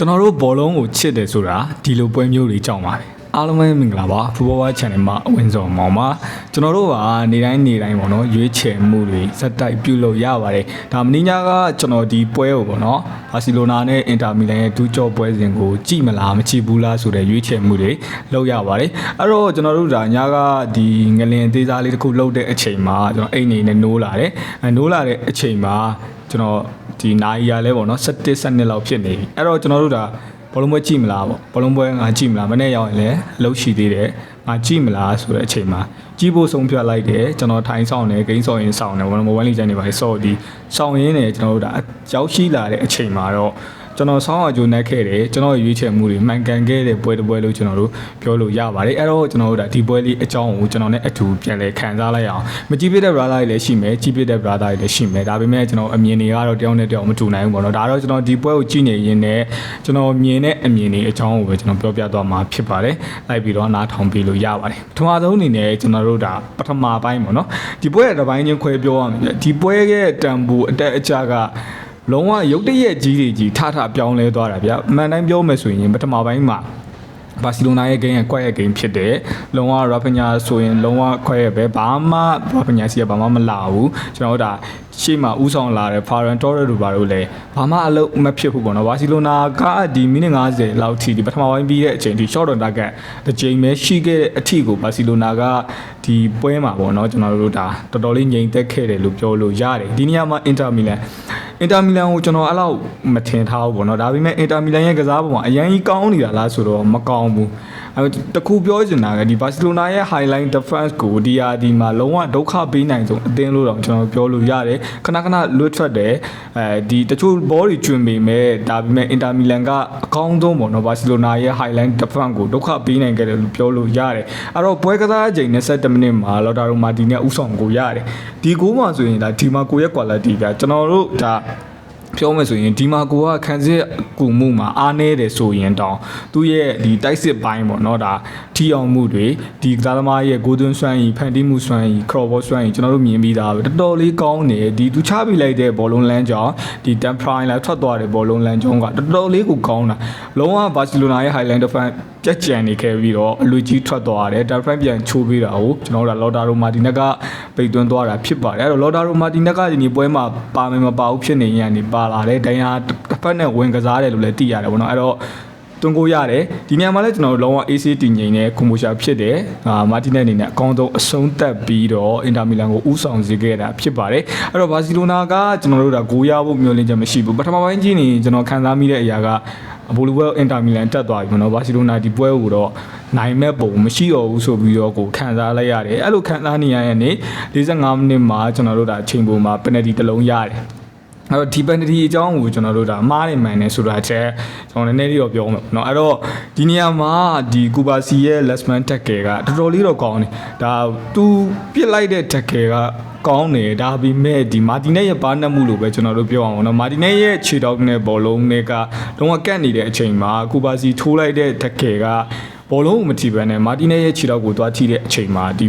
ကျွန်တော်တို့ဘောလုံးကိုချစ်တယ်ဆိုတာဒီလိုပွဲမျိုးတွေကြောင့်ပါပဲအားလုံးပဲမင်္ဂလာပါဖူဘောဝါ channel မှာအဝင်ဆောင်မောင်ပါကျွန်တော်တို့ကနေတိုင်းနေတိုင်းပေါ့နော်ရွေးချယ်မှုတွေစက်တိုက်ပြုလုပ်ရပါတယ်ဒါမင်းညာကကျွန်တော်ဒီပွဲကိုပေါ့နော်ဘာစီလိုနာနဲ့အင်တာမီလန်ရဲ့ဒူးကြောပွဲစဉ်ကိုကြည့်မလားမကြည့်ဘူးလားဆိုတဲ့ရွေးချယ်မှုတွေလုပ်ရပါတယ်အဲ့တော့ကျွန်တော်တို့ဒါညာကဒီငလင်သေးစားလေးတစ်ခုလုပ်တဲ့အချိန်မှာကျွန်တော်အိမ်နေနဲ့နိုးလာတယ်အဲနိုးလာတဲ့အချိန်မှာကျွန်တော် ဒီနိုင်ရလဲပေါ့နော်17 17လောက်ဖြစ်နေပြီအဲ့တော့ကျွန်တော်တို့ဒါဘောလုံးပွဲကြည့်မလားပေါ့ဘောလုံးပွဲငါကြည့်မလားမနေ့ရောက်ရင်လည်းအလုပ်ရှိသေးတယ်ငါကြည့်မလားဆိုတဲ့အချိန်မှာကြည့်ဖို့ဆုံးဖြတ်လိုက်တယ်ကျွန်တော်ထိုင်ဆောင်တယ်ဂိမ်းဆောင်ရင်ဆောင်တယ်ဘောလုံးမိုဘိုင်းလေးကျန်နေပါလေဆော့ဒီဆောင်ရင်းနေကျွန်တော်တို့ဒါရောက်ရှိလာတဲ့အချိန်မှာတော့ ကျွန်တော်ဆောင်းအကျိုးနှက်ခဲ့တယ်ကျွန်တော်ရွေးချယ်မှုတွေမှန်ကန်ခဲ့တဲ့ပွဲတစ်ပွဲလို့ကျွန်တော်တို့ပြောလို့ရပါတယ်အဲ့တော့ကျွန်တော်တို့ဒါဒီပွဲလေးအကြောင်းကိုကျွန်တော်နဲ့အတူပြန်လဲခံစားလိုက်အောင်မကြည့်ပြတဲ့ brother တွေလည်းရှိမယ်ကြည့်ပြတဲ့ brother တွေလည်းရှိမယ်ဒါပေမဲ့ကျွန်တော်အမြင်တွေကတော့တယောက်နဲ့တယောက်မတူနိုင်ဘူးပေါ့နော်ဒါတော့ကျွန်တော်ဒီပွဲကိုကြည့်နေရင်းနဲ့ကျွန်တော်မြင်တဲ့အမြင်တွေအကြောင်းကိုပဲကျွန်တော်ပြောပြသွားမှာဖြစ်ပါတယ်လိုက်ပြီးတော့နားထောင်ပြီးလို့ရပါတယ်ပထမဆုံးအနေနဲ့ကျွန်တော်တို့ဒါပထမပိုင်းပေါ့နော်ဒီပွဲရဲ့တစ်ပိုင်းချင်းခွဲပြောရမယ်ဒီပွဲရဲ့တန်ဖိုးအတက်အကျက လုံးဝရုတ်တရက်ကြီးတွေကြီးထထပြောင်းလဲသွားတာဗျအမှန်တိုင်းပြောမယ်ဆိုရင်ပထမပိုင်းမှာဘာစီလိုနာရဲ့ဂိမ်းကကွက်ရဲ့ဂိမ်းဖြစ်တယ်။လုံးဝရာဖညာဆိုရင်လုံးဝခွဲရပဲဘာမှရာဖညာစီကဘာမှမလာဘူး။ကျွန်တော်တို့ဒါရှေ့မှာဥဆောင်လာတဲ့ဖာရန်တော်ရတို့ဘာလို့လဲဘာမှအလုပ်မဖြစ်ဘူးပေါ့နော်။ဘာစီလိုနာကဒီမိနစ်90လောက်ထိဒီပထမပိုင်းပြီးတဲ့အချိန်ထိ short on target တစ်ချိန်ပဲရှိခဲ့တဲ့အထိကိုဘာစီလိုနာကဒီပွဲမှာပေါ့နော်ကျွန်တော်တို့ဒါတော်တော်လေးငြိမ်သက်ခဲ့တယ်လို့ပြောလို့ရတယ်။ဒီနေရာမှာအင်တာမီလန်အင်တာမီလန်ကိုကျွန်တော်အဲ့လောက်မထင်ထားဘူးပေါ့နော်ဒါပေမဲ့အင်တာမီလန်ရဲ့ကစားပုံကအရင်ကြီးကောင်းနေတာလားဆိုတော့မကောင်းဘူး အဲတခုပြောချင်တာကဒီဘာစီလိုနာရဲ့ highline defense ကိုဒီယာဒီမှာလုံးဝဒုက္ခပေးနိုင်ဆုံးအသင်းလို့တော့ကျွန်တော်ပြောလို့ရတယ်ခဏခဏလွတ်ထွက်တယ်အဲဒီတချို့ဘောတွေကျွင်ပေမဲ့ဒါပေမဲ့အင်တာမီလန်ကအကောင်းဆုံးပေါ့နော်ဘာစီလိုနာရဲ့ highline defense ကိုဒုက္ခပေးနိုင်ခဲ့တယ်လို့ပြောလို့ရတယ်အဲ့တော့ပွဲကစားအချိန်27မိနစ်မှာလော်တာရိုမာတီနဲ့ဥဆောင်ကိုရတယ်ဒီဂိုးမှာဆိုရင်ဒါဒီမာကိုရဲ့ quality ကကျွန်တော်တို့ဒါ ပြောမယ်ဆိုရင်ဒီမှာကိုကခံစစ်ကူမှုမှာအားနေတယ်ဆိုရင်တောင်သူ့ရဲ့ဒီတိုက်စစ်ပိုင်းပေါ့နော်ဒါထီအောင်မှုတွေဒီကစားသမားရဲ့ဂိုးသွင်းစွမ်းရည်ဖန်တီးမှုစွမ်းရည်ခရော့ဘောစွမ်းရည်ကျွန်တော်တို့မြင်ပြီးသားပဲတော်တော်လေးကောင်းတယ်ဒီသူချပြလိုက်တဲ့ဘောလုံးလမ်းကြောင်းဒီ temp prime လာထွက်သွားတဲ့ဘောလုံးလမ်းကြောင်းကတော်တော်လေးကိုကောင်းတာလုံးဝဘာစီလိုနာရဲ့ highland defense ပြက်ကြံနေခဲ့ပြီးတော့အလူကြီးထွက်သွားတယ် temp prime ပြန်ချိုးပေးတာကိုကျွန်တော်တို့ကလော်တာရိုမာတီနက်ကပိတ်သွင်းသွားတာဖြစ်ပါတယ်အဲ့တော့လော်တာရိုမာတီနက်ကဒီနေ့ပွဲမှာပါမယ်မပါဘူးဖြစ်နေရန်ဒီပါလာတယ်ဒိုင်ယာတစ်ဖက်နဲ့ဝင်ကစားတယ်လို့လည်းသိရတယ်ပေါ့နော်အဲ့တော့ တွန်းကိုရတယ်ဒီနေရာမှာလည်းကျွန်တော်တို့လုံးဝ AC တည်ငြိမ်တဲ့ကွန်မိုရှာဖြစ်တယ်အာမာတီနက်အနေနဲ့အကောင်းဆုံးအဆုံးသက်ပြီးတော့အင်တာမီလန်ကိုဥဆောင်စေခဲ့တာဖြစ်ပါတယ်အဲ့တော့ဘာစီလိုနာကကျွန်တော်တို့ဒါဂိုးရဖို့မျှော်လင့်ချက်မရှိဘူးပထမပိုင်းကြီးနေကျွန်တော်ခံစားမိတဲ့အရာကဘူလီဝဲအင်တာမီလန်တက်သွားပြီပေါ့နော်ဘာစီလိုနာဒီပွဲကိုတော့နိုင်မဲ့ပုံမရှိတော့ဘူးဆိုပြီးတော့ကိုခံစားလိုက်ရတယ်အဲ့လိုခံစားနေရတဲ့နေ့45မိနစ်မှာကျွန်တော်တို့ဒါအချိန်ပုံမှာပယ်နယ်တီတစ်လုံးရတယ် အဲ့တော့ဒီ penalty အကြောင်းကိုကျွန်တော်တို့ဒါအမားနေမှန်နေဆိုတာချက်ကျွန်တော်နည်းနည်းလေးတော့ပြောမယ်ပေါ့နော်အဲ့တော့ဒီနေရာမှာဒီကူပါစီရဲ့ lesman tackle ကတော်တော်လေးတော့ကောင်းတယ်ဒါသူပြစ်လိုက်တဲ့ tackle ကကောင်းတယ်ဒါပေမဲ့ဒီမာတီနက်ရဲ့ပါနတ်မှုလို့ပဲကျွန်တော်တို့ပြောအောင်နော်မာတီနက်ရဲ့ခြေထောက်နဲ့ဘောလုံးတွေကလုံးဝကတ်နေတဲ့အချိန်မှာကူပါစီထိုးလိုက်တဲ့ tackle ကဘောလုံးကိုမထိဘဲနဲ့မာတီနက်ရဲ့ခြေထောက်ကိုသွားထိတဲ့အချိန်မှာဒီ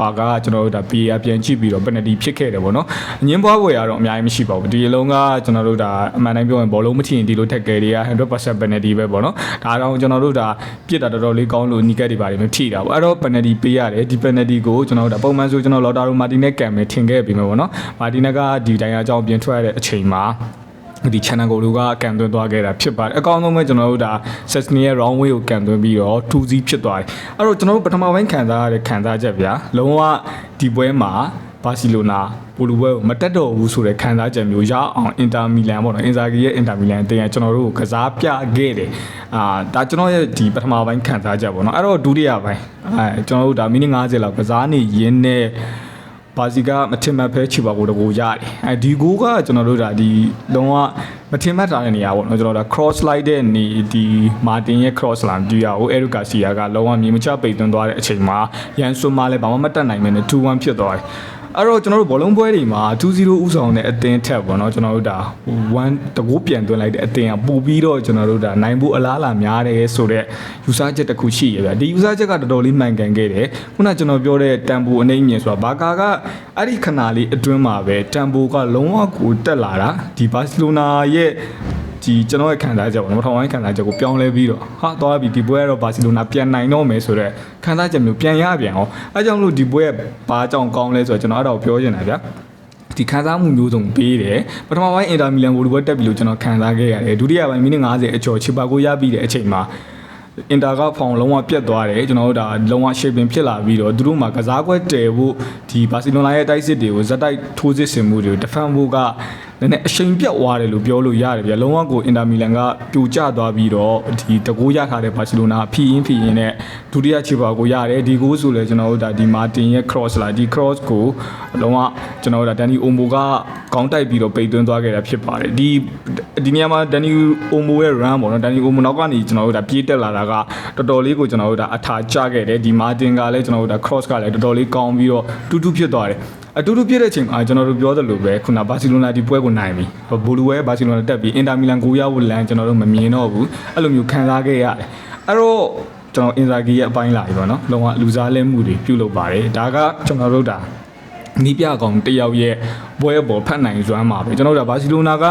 ပါကကျွန်တော်တို့ဒါ PA ပြန်ကြည့်ပြီးတော့ penalty ဖြစ်ခဲ့တယ်ပေါ့နော်အငင်းပွားပွဲရတော့အများကြီးမရှိပါဘူးဒီအလုံးကကျွန်တော်တို့ဒါအမှန်တိုင်းပြောရင်ဘောလုံးမထင်ဒီလိုထက်ကယ်တွေက100% penalty ပဲပေါ့နော်ဒါတော့ကျွန်တော်တို့ဒါပြစ်တာတော်တော်လေးကောင်းလို့နီကက်တွေပါတယ်မထိတာပေါ့အဲ့တော့ penalty ပေးရတယ်ဒီ penalty ကိုကျွန်တော်တို့ဒါပုံမှန်ဆိုကျွန်တော်လော်တာရိုမာတီနဲ့ကံပဲထင်ခဲ့ပြီးမယ်ပေါ့နော်မာတီနက်ကဒီတိုင်ယာအကြောင်းပြင်ထွက်ရတဲ့အချိန်မှာ ဒီ channel ကိုလူကကန်သွင်းသွားခဲ့တာဖြစ်ပါတယ်အကောင်းဆုံးပဲကျွန်တော်တို့ဒါ Sesame ရဲ့ round way ကိုကန်သွင်းပြီးတော့ 2Z ဖြစ်သွားတယ်အဲ့တော့ကျွန်တော်တို့ပထမပိုင်းခံစားရတဲ့ခံစားချက်ဗျာလုံးဝဒီပွဲမှာဘာစီလိုနာပိုလူပွဲကိုမတက်တော့ဘူးဆိုတဲ့ခံစားချက်မျိုးရအောင်အင်တာမီလန်ပေါ့နော်အင်ဇာဂီရဲ့အင်တာမီလန်တင်ရကျွန်တော်တို့ကိုကစားပြခဲ့တယ်အာဒါကျွန်တော်ရဲ့ဒီပထမပိုင်းခံစားချက်ပေါ့နော်အဲ့တော့ဒုတိယပိုင်းအဲကျွန်တော်တို့ဒါမိနစ်90လောက်ကစားနေရင်းနဲ့ ဘာစီကမထင်မှတ်ဖဲချီပါကိုတကူရတယ်အဲဒီဂိုးကကျွန်တော်တို့ဒါဒီလုံးဝမထင်မှတ်တာတဲ့နေရာပေါ့နော်ကျွန်တော်တို့ဒါ cross slide တဲ့နေဒီမာတင်ရဲ့ cross လာဒီယာကိုအဲရူကာစီယာကလုံးဝမြေမချပိတ်သွင်းသွားတဲ့အချိန်မှာရန်ဆွန်မလည်းဘာမှမတက်နိုင်မင်းနဲ့2-1ဖြစ်သွားတယ် အဲ့တော့ကျွန်တော်တို့ဘောလုံးပွဲတွေမှာ2-0ဥဆောင်တဲ့အသင်းထက်ပေါ့နော်ကျွန်တော်တို့ဒါ1တကူပြန်သွင်းလိုက်တဲ့အသင်းကပို့ပြီးတော့ကျွန်တော်တို့ဒါနိုင်ဖို့အလားအလာများတယ်ဆိုတော့ယူဆချက်တစ်ခုရှိရဗျဒီယူဆချက်ကတော်တော်လေးမှန်ကန်ခဲ့တယ်ခုနကကျွန်တော်ပြောတဲ့တန်ဖိုအနှိမ့်မြင်ဆိုတာဘာကာကအဲ့ဒီခဏလေးအတွင်းမှာပဲတန်ဖိုကလုံးဝကိုတက်လာတာဒီဘာစီလိုနာရဲ့ ဒီဒီကျွန်တော်ရဲ့ခံစားချက်ပေါ့နော်ပထမပိုင်းခံစားချက်ကိုပြောင်းလဲပြီးတော့ဟာသွားပြီဒီပွဲကတော့ဘာစီလိုနာပြန်နိုင်တော့မယ်ဆိုတော့ခံစားချက်မျိုးပြန်ရပြန်အောင်အဲကြောင့်မလို့ဒီပွဲကဘာကြောင့်ကောင်းလဲဆိုတော့ကျွန်တော်အဲ့ဒါကိုပြောချင်တာဗျာဒီခံစားမှုမျိုးစုံပေးတယ်ပထမပိုင်းအင်တာမီလန်ဝိုလ်ဘောတက်ပြီလို့ကျွန်တော်ခံစားခဲ့ရတယ်ဒုတိယပိုင်းမိနစ်90အကျော်ချီပါကိုရပြီးတဲ့အချိန်မှာအင်တာကဖောင်လုံးဝပြတ်သွားတယ်ကျွန်တော်တို့ဒါလုံးဝ shaping ဖြစ်လာပြီးတော့သူတို့မှာကစားကွက်တယ်ဖို့ဒီဘာစီလိုနာရဲ့တိုက်စစ်တွေကိုဇက်တိုက်ထိုးစစ်ဆင်မှုတွေကို defend ဖို့က နည်းနည်းအချိန်ပြတ်သွားတယ်လို့ပြောလို့ရတယ်ဗျာလုံးဝကိုအင်တာမီလန်ကပြိုကျသွားပြီးတော့ဒီတကိုးရထားတဲ့ဘာစီလိုနာဖီးရင်ဖီးရင်နဲ့ဒုတိယချီပါကိုရတယ်ဒီကိုဆိုလဲကျွန်တော်တို့ဒါဒီမာတင်ရဲ့ cross လာဒီ cross ကိုလုံးဝကျွန်တော်တို့ဒါဒန်နီအိုမိုကခေါင်းတိုက်ပြီးတော့ပိတ်သွင်းသွားခဲ့တာဖြစ်ပါတယ်ဒီဒီနေရာမှာဒန်နီအိုမိုရဲ့ run ပေါ့နော်ဒန်နီအိုမိုနောက်ကနေကျွန်တော်တို့ဒါပြေးတက်လာတာကတော်တော်လေးကိုကျွန်တော်တို့ဒါအထာကျခဲ့တယ်ဒီမာတင်ကလည်းကျွန်တော်တို့ဒါ cross ကလည်းတော်တော်လေးကောင်းပြီးတော့တူးတူးဖြစ်သွားတယ် အတူတူဖြစ်တဲ့အချိန်မှာကျွန်တော်တို့ပြောသလိုပဲခုနဘာစီလိုနာဒီပွဲကိုနိုင်ပြီဘိုလူဝဲဘာစီလိုနာတက်ပြီးအင်တာမီလန်ကိုရဖို့လမ်းကျွန်တော်တို့မမြင်တော့ဘူးအဲ့လိုမျိုးခံစားခဲ့ရတယ်အဲ့တော့ကျွန်တော်အင်ဇာဂီရဲ့အပိုင်းလာပြီပေါ့နော်လုံးဝလူစားလဲမှုတွေပြုလုပ်ပါတယ်ဒါကကျွန်တော်တို့ဒါနီးပြကောင်တယောက်ရဲ့ပွဲပေါ်ဖတ်နိုင်စွမ်းပါပဲကျွန်တော်တို့ဒါဘာစီလိုနာက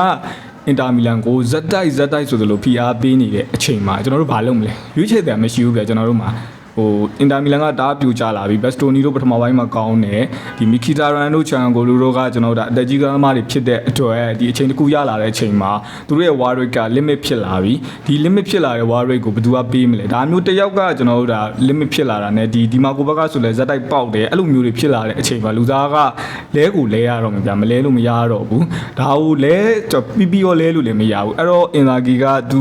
အင်တာမီလန်ကိုဇက်တိုက်ဇက်တိုက်ဆိုသလိုဖိအားပေးနေတဲ့အချိန်မှာကျွန်တော်တို့ဘာလုပ်မလဲရွေးချယ်တယ်မရှိဘူးဗျကျွန်တော်တို့မှာ ဟိုအင်တာမီလန်ကတားပြူကြလာပြီဘက်စတိုနီတို့ပထမပိုင်းမှာကောင်းတယ်ဒီမီကီတာရန်တို့ချန်ဂိုလူတို့ကကျွန်တော်တို့အတက်ကြီးကမားတွေဖြစ်တဲ့အတွက်ဒီအချိန်တစ်ခုရလာတဲ့အချိန်မှာသူတို့ရဲ့ war rate က limit ဖြစ်လာပြီဒီ limit ဖြစ်လာတဲ့ war rate ကိုဘယ်သူကပေးမလဲဒါမျိုးတစ်ယောက်ကကျွန်တော်တို့ဒါ limit ဖြစ်လာတာ ਨੇ ဒီဒီမာကိုဘက်ကဆိုလဲဇက်တိုက်ပေါက်တယ်အဲ့လိုမျိုးတွေဖြစ်လာတဲ့အချိန်မှာလူသားကလဲကိုလဲရတော့မှာဗျာမလဲလို့မရတော့ဘူးဒါကိုလဲပီပီရောလဲလို့လည်းမရဘူးအဲ့တော့အင်ဇာဂီကသူ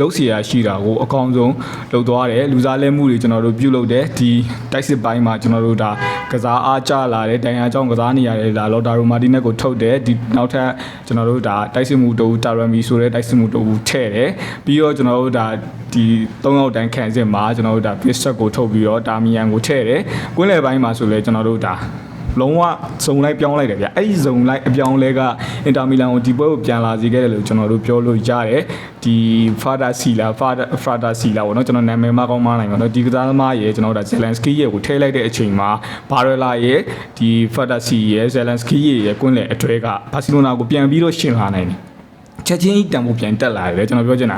လုံးเสียရရှိတာကိုအကောင်းဆုံးလုပ်သွားတယ်လူစားလဲမှုတွေကျွန်တော်တို့ ပြုလုပ်တယ်ဒီတိုက်စစ်ပိုင်းမှာကျွန်တော်တို့ဒါကစားအားကျလာတယ်ဒိုင်ယာကြောင့်ကစားနေရတယ်ဒါလော်တာရိုမာတီနက်ကိုထုတ်တယ်ဒီနောက်ထပ်ကျွန်တော်တို့ဒါတိုက်စစ်မှုတူတာရမီဆိုတဲ့တိုက်စစ်မှုတူထည့်တယ်ပြီးတော့ကျွန်တော်တို့ဒါဒီ၃ယောက်တန်းခံစစ်မှာကျွန်တော်တို့ဒါပစ်ဆက်ကိုထုတ်ပြီးတော့တာမီယန်ကိုထည့်တယ်ကွင်းလယ်ပိုင်းမှာဆိုလဲကျွန်တော်တို့ဒါ လုံးဝဇုံလိုက်ပြောင်းလိုက်တယ်ဗျအဲ့ဒီဇုံလိုက်အပြောင်းလဲကအင်တာမီလန်ကိုဒီပွဲကိုပြန်လာစေခဲ့တယ်လို့ကျွန်တော်တို့ပြောလို့ရတယ်ဒီဖာဒါစီလာဖာဒါဖာဒါစီလာပေါ့နော်ကျွန်တော်နာမည်မကောင်းမနိုင်ပါတော့ဒီကစားသမားရဲ့ကျွန်တော်တို့ဇယ်လန်စကီရဲ့ကိုထည့်လိုက်တဲ့အချိန်မှာဘာရလာရဲ့ဒီဖာဒါစီရဲ့ဇယ်လန်စကီရဲ့ကွင်းလေအတွဲကဘာစီလိုနာကိုပြန်ပြီးတော့ရှင်လာနိုင်တယ်ချက်ချင်းတန်ဖို့ပြန်တက်လာတယ်ကျွန်တော်ပြောချင်တာ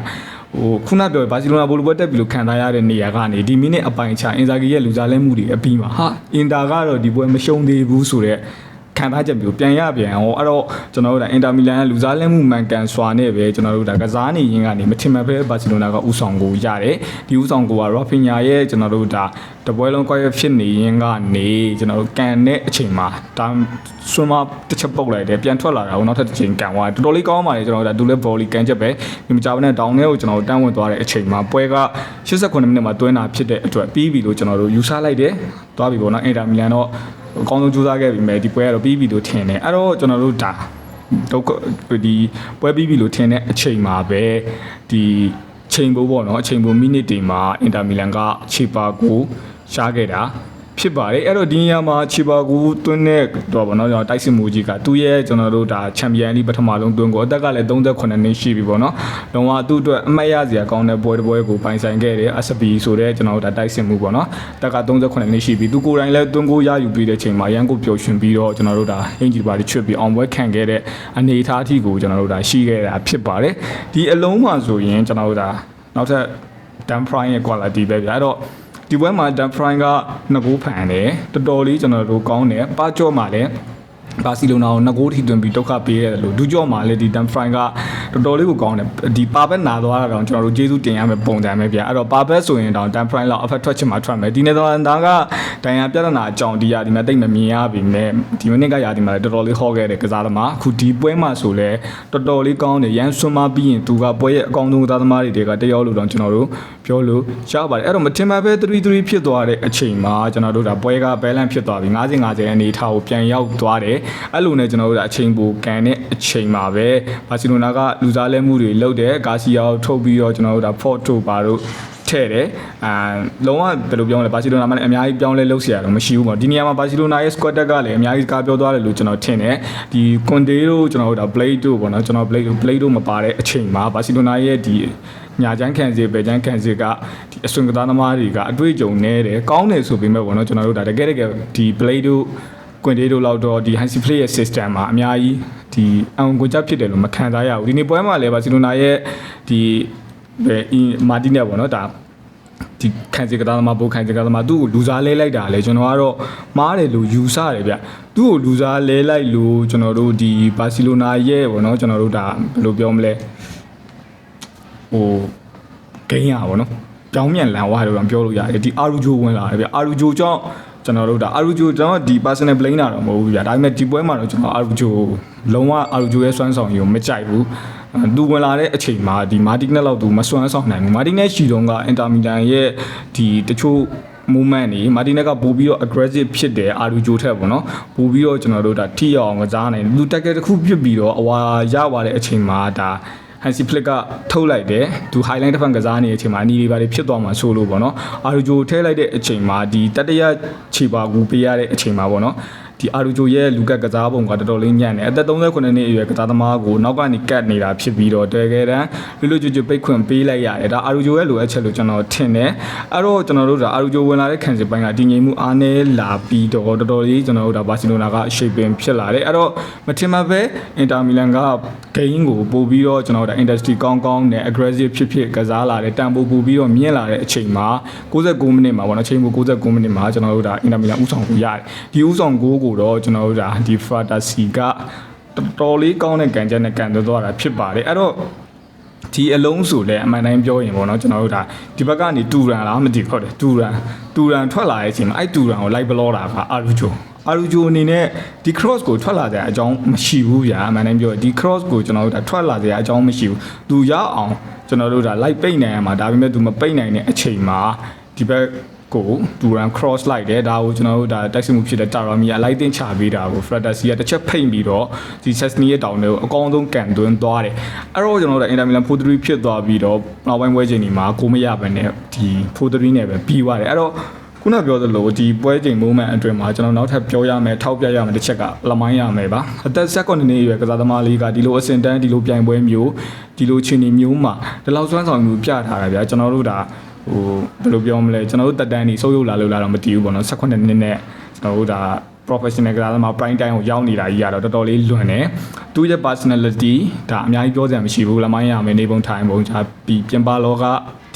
ဟိုခုနပြောဘာစီလိုနာဘိုလိုပွဲတက်ပြီလို့ခံစားရတဲ့နေရာကနေဒီမိနစ်အပိုင်ချအင်ဇာဂီရဲ့လူစားလဲမှုတွေအပြီးမှာဟာအင်တာကတော့ဒီပွဲမရှုံးသေးဘူးဆိုတော့ ခံစားချက်မျိုးပြန်ရပြန်အောင်အဲ့တော့ကျွန်တော်တို့ဒါအင်တာမီလန်ကလူစားလဲမှုမှန်ကန်စွာနဲ့ပဲကျွန်တော်တို့ဒါကစားနေရင်းကနေမထင်မှတ်ပဲဘာစီလိုနာကဥဆောင်ကိုရတယ်ဒီဥဆောင်ကိုကရော့ဖင်ညာရဲ့ကျွန်တော်တို့ဒါတပွဲလုံးကွက်ဖြစ်နေရင်းကနေကျွန်တော်တို့ကန်တဲ့အချိန်မှာဒါဆွမ်းမတစ်ချက်ပုတ်လိုက်တယ်ပြန်ထွက်လာတာကိုနောက်ထပ်တစ်ချိန်ကန်သွားတယ်တော်တော်လေးကောင်းပါတယ်ကျွန်တော်တို့ဒါဒူလက်ဘော်လီကန်ချက်ပဲဒီမကြဘဲနဲ့တောင်းထဲကိုကျွန်တော်တို့တန်းဝင်သွားတဲ့အချိန်မှာပွဲက89မိနစ်မှာတွင်းတာဖြစ်တဲ့အတွက်ပြီးပြီလို့ကျွန်တော်တို့ယူဆလိုက်တယ်သွားပြီပေါ့နော်အင်တာမီလန်တော့ အကောင်းဆုံးကြိုးစားခဲ့ပြီမဲ့ဒီပွဲကတော့ပြီးပြီလို့ထင်တယ်အဲ့တော့ကျွန်တော်တို့ဒါဒုက္ခဒီပွဲပြီးပြီလို့ထင်တဲ့အချိန်မှာပဲဒီချိန်ပိုးပေါ့နော်အချိန်ပိုးမိနစ်တွေမှာအင်တာမီလန်ကခြေပါကိုရှားခဲ့တာ ဖြစ်ပါတယ်အဲ့တော့ဒီနေရာမှာခြေပါကူသွင်းတဲ့တော့ဗောနော်ကျွန်တော်တိုက်စစ်မူကြီးကသူ့ရဲ့ကျွန်တော်တို့ဒါချန်ပီယံလိပထမဆုံးသွင်းကိုအသက်ကလည်း38နှစ်ရှိပြီဗောနော်လုံးဝသူ့အတွက်အမှတ်ရစရာကောင်းတဲ့ပွဲတစ်ပွဲကိုပိုင်ဆိုင်ခဲ့တယ် SB ဆိုတဲ့ကျွန်တော်တို့ဒါတိုက်စစ်မူဗောနော်တက်က38နှစ်ရှိပြီသူကိုယ်တိုင်လည်းသွင်းကိုရယူပြီးတဲ့ချိန်မှာရန်ကိုပျော်ရွှင်ပြီးတော့ကျွန်တော်တို့ဒါအင်ဂျီပါတွေချွတ်ပြီးအောင်ပွဲခံခဲ့တဲ့အနေအထားအထိကိုကျွန်တော်တို့ဒါရှိခဲ့တာဖြစ်ပါတယ်ဒီအလုံးမှာဆိုရင်ကျွန်တော်တို့ဒါနောက်ထပ် Dan Prime ရဲ့ quality ပဲဗျာအဲ့တော့ ဒီပွဲမှာ Dan Prime ကနှစ်ဂိုးဖန်တယ်တော်တော်လေးကျွန်တော်တို့ကောင်းတယ်ပါကြော့မှာလည်း ဘာစီလိုနာကိုနှစ်ဂိုးထိသွင်းပြီးဒုက္ခပေးရတယ်လို့ဒူးကြော့မှာလည်းဒီ Dan Prime ကတော်တော်လေးကိုကောင်းတယ်ဒီပါဘက်နာသွားတာတော့ကျွန်တော်တို့ကျေးဇူးတင်ရမယ်ပုံစံပဲဗျာအဲ့တော့ပါဘက်ဆိုရင်တော့ Dan Prime လောက်အဖက်ထွက်ချင်မှထွက်မယ်ဒီနယ်သာလန်သားကဒိုင်ယာပြဿနာအကြောင်းဒီရာဒီမှာတိတ်မမြင်ရပြီမဲ့ဒီမိနစ်ကရာဒီမှာလည်းတော်တော်လေးဟောခဲ့တယ်ကစားသမားအခုဒီပွဲမှာဆိုလဲတော်တော်လေးကောင်းတယ်ရန်ဆွမ်းမပြီးရင်သူကပွဲရဲ့အကောင်းဆုံးကစားသမားတွေကတယောက်လို့တော့ကျွန်တော်တို့ပြောလို့ရပါတယ်အဲ့တော့မတင်ပါပဲ3-3ဖြစ်သွားတဲ့အချိန်မှာကျွန်တော်တို့ဒါပွဲကဘဲလန့်ဖြစ်သွားပြီ90-50အနေထားကိုပြန်ရောက်သွားတယ်အဲ့လိုနဲ့ကျွန်တော်တို့ဒါအချိန်ပိုကန်တဲ့အချိန်မှာပဲဘာစီလိုနာကလူစားလဲမှုတွေလုပ်တယ်ဂါစီယာကိုထုတ်ပြီးတော့ကျွန်တော်တို့ဒါ Porto ပါတို့ထဲ့တယ်အာလုံးဝဘယ်လိုပြောမလဲဘာစီလိုနာမှလည်းအများကြီးပြောင်းလဲလုပ်เสียရတော့မရှိဘူးပေါ့ဒီနေရာမှာဘာစီလိုနာရဲ့ squad တက်ကလည်းအများကြီးကားပြောသွားတယ်လို့ကျွန်တော်ထင်တယ်ဒီ Conte တို့ကျွန်တော်တို့ဒါ Blade တို့ပေါ့နော်ကျွန်တော် Blade Blade တို့မပါတဲ့အချိန်မှာဘာစီလိုနာရဲ့ဒီညာချမ်းခံစီပဲချမ်းခံစီကဒီအစွန်ကစားသမားတွေကအတွေ့အကြုံနေတယ်ကောင်းတယ်ဆိုပေမဲ့ပေါ့နော်ကျွန်တော်တို့ဒါတကယ်တကယ်ဒီ Blade တို့ ကွင်တေးတို့လောက်တော့ဒီ Hansi Play ရဲ့ system မှာအများကြီးဒီအောင်ကိုကြဖြစ်တယ်လို့မခံစားရဘူးဒီနေ့ပွဲမှာလည်းဘာစီလိုနာရဲ့ဒီဘယ်အီမာတီနဲ့ပေါ့နော်ဒါဒီခံစီကစားသမားပိုခံစီကစားသမားသူ့ကိုလူစားလဲလိုက်တာလေကျွန်တော်ကတော့မားတယ်လို့ယူဆတယ်ဗျသူ့ကိုလူစားလဲလိုက်လို့ကျွန်တော်တို့ဒီဘာစီလိုနာရဲ့ပေါ့နော်ကျွန်တော်တို့ဒါဘယ်လိုပြောမလဲဟိုဂိမ်းရပါဘောနော်ပြောင်းမြန်လန်ဝါလို့တော့ပြောလို့ရတယ်ဒီအာရူဂျိုဝင်လာတယ်ဗျအာရူဂျိုကြောင့် ကျွန်တော်တို့ဒါအာရူဂျိုကျွန်တော်ဒီ personal plane တာတော့မဟုတ်ဘူးဗျဒါပေမဲ့ဒီပွဲမှာတော့ကျွန်တော်အာရူဂျိုလုံးဝအာရူဂျိုရဲ့စွမ်းဆောင်ရည်ကိုမကြိုက်ဘူးအဲသူဝင်လာတဲ့အချိန်မှာဒီမာတီနက်လောက်သူမစွမ်းဆောင်နိုင်ဘူးမာတီနက်ရှီတုံးကအင်တာမီလန်ရဲ့ဒီတချို့ movement နေမာတီနက်ကပို့ပြီးတော့ aggressive ဖြစ်တယ်အာရူဂျိုထက်ပေါ့နော်ပို့ပြီးတော့ကျွန်တော်တို့ဒါထိရအောင်ကစားနိုင်တယ်လူတက်ကတစ်ခုပြစ်ပြီးတော့အဝါရသွားတဲ့အချိန်မှာဒါ ဟန်စီဖလစ်ကထုတ်လိုက်တယ်သူ highline တစ်ဖက်ကစားနေတဲ့အချိန်မှာအနီတွေပါတွေဖြစ်သွားမှာဆိုလို့ပေါ့နော်အာရူဂျိုထဲလိုက်တဲ့အချိန်မှာဒီတတရခြေပါကူပေးရတဲ့အချိန်မှာပေါ့နော် ဒီအာရူဂျိုရဲ့လူကက်ကစားပုံကတော်တော်လေးညံ့တယ်အသက်38နှစ်အရွယ်ကစားသမားကိုနောက်ကနေကတ်နေတာဖြစ်ပြီးတော့တကယ်တမ်းလူလူကျွကျွပိတ်ခွင့်ပေးလိုက်ရတယ်ဒါအာရူဂျိုရဲ့လိုအပ်ချက်လို့ကျွန်တော်ထင်တယ်အဲ့တော့ကျွန်တော်တို့ဒါအာရူဂျိုဝင်လာတဲ့ခံစစ်ပိုင်းကတည်ငြိမ်မှုအားနည်းလာပြီးတော့တော်တော်လေးကျွန်တော်တို့ဒါဘာစီလိုနာကရှေ့ပင်ဖြစ်လာတယ်အဲ့တော့မထင်မှပဲအင်တာမီလန်ကဂိမ်းကိုပို့ပြီးတော့ကျွန်တော်တို့ဒါ industry ကောင်းကောင်းနဲ့ aggressive ဖြစ်ဖြစ်ကစားလာတယ်တန်ဖိုးပို့ပြီးတော့မြင့်လာတဲ့အချိန်မှာ69မိနစ်မှာပေါ့နော်ချိန်ပို69မိနစ်မှာကျွန်တော်တို့ဒါအင်တာမီလန်ဥဆောင်ကိုရတယ်ဒီဥဆောင်ကိုကိုတော့ကျွန်တော်တို့ဒါဒီ fantasy ကတော်တော်လေးကောင်းတဲ့ကန်ချက်နဲ့ကန်သွသွားတာဖြစ်ပါတယ်အဲ့တော့ဒီအလုံးဆိုလဲအမှန်တိုင်းပြောရင်ပေါ့နော်ကျွန်တော်တို့ဒါဒီဘက်ကနေတူရန်လားမသိဘူးဟုတ်တယ်တူရန်တူရန်ထွက်လာတဲ့အချိန်မှာအဲ့တူရန်ကိုလိုက်ဘလောတာကအာရူဂျိုအာရူဂျိုအနေနဲ့ဒီ cross ကိုထွက်လာတဲ့အကြောင်းမရှိဘူးဗျာအမှန်တိုင်းပြောရင်ဒီ cross ကိုကျွန်တော်တို့ဒါထွက်လာတဲ့အကြောင်းမရှိဘူးသူရအောင်ကျွန်တော်တို့ဒါလိုက်ပိတ်နိုင်ရမှာဒါပေမဲ့သူမပိတ်နိုင်တဲ့အချိန်မှာဒီဘက် ကိုတူရန် cross လိုက်တယ်ဒါကိုကျွန်တော်တို့ဒါတိုက်စစ်မှုဖြစ်တဲ့တာရာမီအလိုက်တင်ချပေးတာကို Fredasi ကတစ်ချက်ဖိတ်ပြီးတော့ဒီ Chesney ရဲ့တောင်တွေကိုအကောင်းဆုံးကန်သွင်းသွားတယ်အဲ့တော့ကျွန်တော်တို့ Inter Milan 4-3ဖြစ်သွားပြီးတော့နောက်ပိုင်းပွဲချိန်ဒီမှာကိုမရဘဲနဲ့ဒီ4-3နဲ့ပဲပြီးသွားတယ်အဲ့တော့ခုနပြောသလိုဒီပွဲချိန် moment အတွင်းမှာကျွန်တော်နောက်ထပ်ပြောရမယ်ထောက်ပြရမယ်တစ်ချက်ကလမိုင်းရမယ်ပါအသက်16နှစ်အရွယ်ကစားသမားလေးကဒီလိုအဆင့်တန်းဒီလိုပြိုင်ပွဲမျိုးဒီလိုခြေနေမျိုးမှာဒီလောက်စွမ်းဆောင်မှုပြထားတာဗျာကျွန်တော်တို့ဒါ ဟိုဘယ်လိုပြောမလဲကျွန်တော်တို့တက်တန်းနေစိုးရုပ်လာလို့လာတော့မတည်ဘူးပေါ့နော်18နှစ်နဲ့ကျွန်တော်တို့ဒါ professional ကစားသမား prime time ကိုရောက်နေတာကြီးကတော့တော်တော်လေးလွန်တယ်သူရဲ့ personality ဒါအများကြီးပြောစရာမရှိဘူးလမိုင်းရမယ်နေပုံထိုင်ပုံချပြီးပြင်ပလောက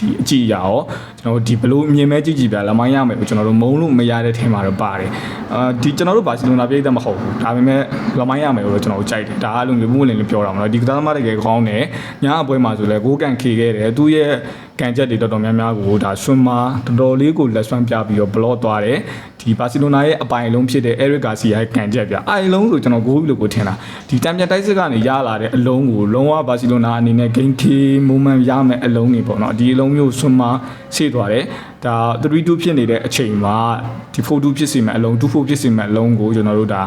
ဒီအကြည့်အရာရောကျွန်တော်တို့ဒီဘလို့အမြင်မဲ့ကြည့်ကြည့်ပြလမိုင်းရမယ်ကိုကျွန်တော်တို့မုံလို့မရတဲ့ထင်မှာတော့ပါတယ်အာဒီကျွန်တော်တို့ဘာစီလိုနာပြည့်တဲ့မဟုတ်ဘူးဒါပေမဲ့လမိုင်းရမယ်ကိုတော့ကျွန်တော်တို့ကြိုက်တယ်ဒါအလုံးမျိုးမလင်းလို့ပြောတာမလို့ဒီကစားသမားတကယ်ကောင်းတယ်ညာအပွဲမှာဆိုလဲကိုကန်ခေခဲ့တယ်သူရဲ့ကန်ချက်တွေတော်တော်များများကိုဒါဆွမ်းမာတော်တော်လေးကိုလက်ဆွမ်းပြပြီးတော့ဘလော့သွားတယ်ဒီဘာစီလိုနာရဲ့အပိုင်လုံးဖြစ်တဲ့ Eric Garcia ရဲ့ကန်ချက်ပြအိုင်လုံးဆိုကျွန်တော်ဂိုးလို့ကိုထင်တာဒီတံပြန်တိုက်စစ်ကနေရလာတဲ့အလုံးကိုလုံးဝဘာစီလိုနာအနေနဲ့ game key moment ရမယ်အလုံးတွေပေါ့နော်ဒီအလုံးမျိုးဆွမ်းမာရှေ့သွားတယ်ဒါ3-2ဖြစ်နေတဲ့အချိန်မှာဒီ4-2ဖြစ်စီမဲ့အလုံး2-4ဖြစ်စီမဲ့အလုံးကိုကျွန်တော်တို့ဒါ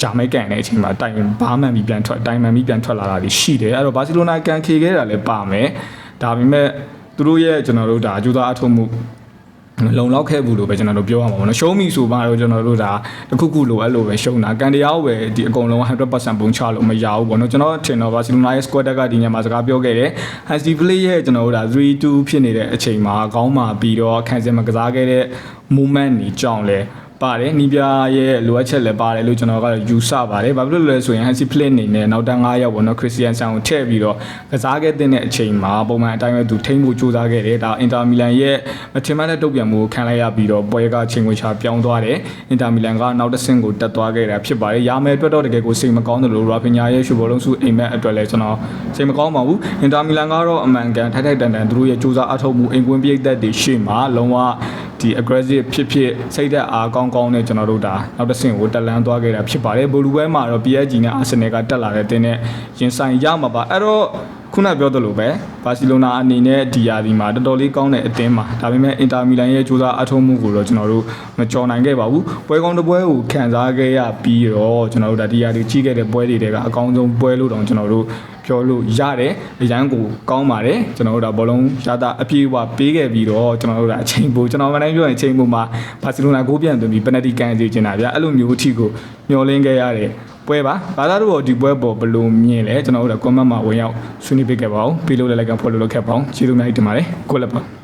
ဂျာမိုက်ကန်တဲ့အချိန်မှာတိုင်ဘာမှန်ပြီးပြန်ထွက်တိုင်မှန်ပြီးပြန်ထွက်လာတာတွေရှိတယ်အဲ့တော့ဘာစီလိုနာကန်ခေခဲ့တာလည်းပါမယ်ဒါပေမဲ့သူတို့ရဲ့ကျွန်တော်တို့ဒါအကျိုးသားအထုံးမှု လုံလောက်ခဲ့ဘူးလို့ပဲကျွန်တော်တို့ပြောရမှာပေါ့နော်ရှုံးပြီဆိုမှတော့ကျွန်တော်တို့ဒါတခုခုလိုအဲ့လိုပဲရှုံးတာကန်တရားကိုပဲဒီအကုန်လုံး100%ပုံချလို့မရဘူးပေါ့နော်ကျွန်တော်ထင်တော့ဘာစီလိုနာရဲ့ squad ကဒီညမှာစကားပြောခဲ့တယ် Hansi Flick ရဲ့ကျွန်တော်တို့ဒါ3-2ဖြစ်နေတဲ့အချိန်မှာကောင်းမှပြီးတော့ခံစင်မကစားခဲ့တဲ့ moment ကြီးကြောင်းလဲ ပါတယ်နီးပြရဲ့လိုအပ်ချက်လည်းပါတယ်လို့ကျွန်တော်ကတော့ယူဆပါတယ်ဘာဖြစ်လို့လဲဆိုရင် Hansi Flick အနေနဲ့နောက်တန်း9ရောက်ပေါ့နော် Christian San ကိုထည့်ပြီးတော့ကစားခဲ့တဲ့အချိန်မှာပုံမှန်အတိုင်းပဲသူထိမ့်ဖို့ကြိုးစားခဲ့တယ်ဒါ Inter Milan ရဲ့မထင်မှတ်တဲ့တုတ်ပြန်မှုကိုခံလိုက်ရပြီးတော့ပွဲကချိန်ခွင်ချပြောင်းသွားတယ် Inter Milan ကနောက်တစ်ဆင့်ကိုတက်သွားခဲ့တာဖြစ်ပါတယ်ရာမယ်အတွက်တော့တကယ်ကိုစိတ်မကောင်းတယ်လို့ Rafinha ရဲ့ရှုဘောလုံးစုအိမ်မက်အတွက်လည်းကျွန်တော်စိတ်မကောင်းပါဘူး Inter Milan ကတော့အမှန်ကန်ထိုက်ထိုက်တန်တန်သူတို့ရဲ့ကြိုးစားအထောက်မှုအိမ်ကွင်းပြိတ်သက်တွေရှေ့မှာလုံးဝဒီ aggressive ဖြစ်ဖြစ်စိတ်သက်အားကောင်းကောင်းနဲ့ကျွန်တော်တို့ဒါနောက်တစ်ဆင့်ကိုတက်လန်းသွားခဲ့တာဖြစ်ပါတယ်ဘိုလူပွဲမှာတော့ PSG နဲ့ Arsenal ကတက်လာတဲ့တင်းနဲ့ရင်ဆိုင်ရမှာပါအဲ့တော့ ခုနပြောသလိုပဲဘာစီလိုနာအနေနဲ့ဒီယာဒီမှာတော်တော်လေးကောင်းတဲ့အသင်းမှာဒါပေမဲ့အင်တာမီလန်ရဲ့ကြိုးစားအထုံးမှုကိုတော့ကျွန်တော်တို့မကြော်နိုင်ခဲ့ပါဘူးပွဲကောင်းတစ်ပွဲကိုခံစားခဲ့ရပြီးတော့ကျွန်တော်တို့ဒါဒီယာဒီကြီးခဲ့တဲ့ပွဲတွေတဲကအကောင်းဆုံးပွဲလို့တောင်ကျွန်တော်တို့ပြောလို့ရတယ်အရန်ကိုကောင်းပါတယ်ကျွန်တော်တို့ဒါဘောလုံးရတာအပြည့်အဝပေးခဲ့ပြီးတော့ကျွန်တော်တို့ဒါအချိန်ပိုကျွန်တော်မနိုင်ပြောရင်အချိန်ပိုမှာဘာစီလိုနာကိုပြန်သွင်းပြီးပနယ်တီကန်စီချင်တာဗျအဲ့လိုမျိုးအထိကိုမျှော်လင့်ခဲ့ရတယ် ပွဲပါဘာသာတို့ဒီပွဲပေါ်ဘယ်လိုမြင်လဲကျွန်တော်တို့က comment မှာဝင်ရောက်ဆွေးနွေးပေးခဲ့ပါဦးပြီးလို့လည်း like ဖော်လို့လုပ်ခဲ့ပါအောင်ကျေးဇူးများတင်ပါတယ်ကိုလည်းပါ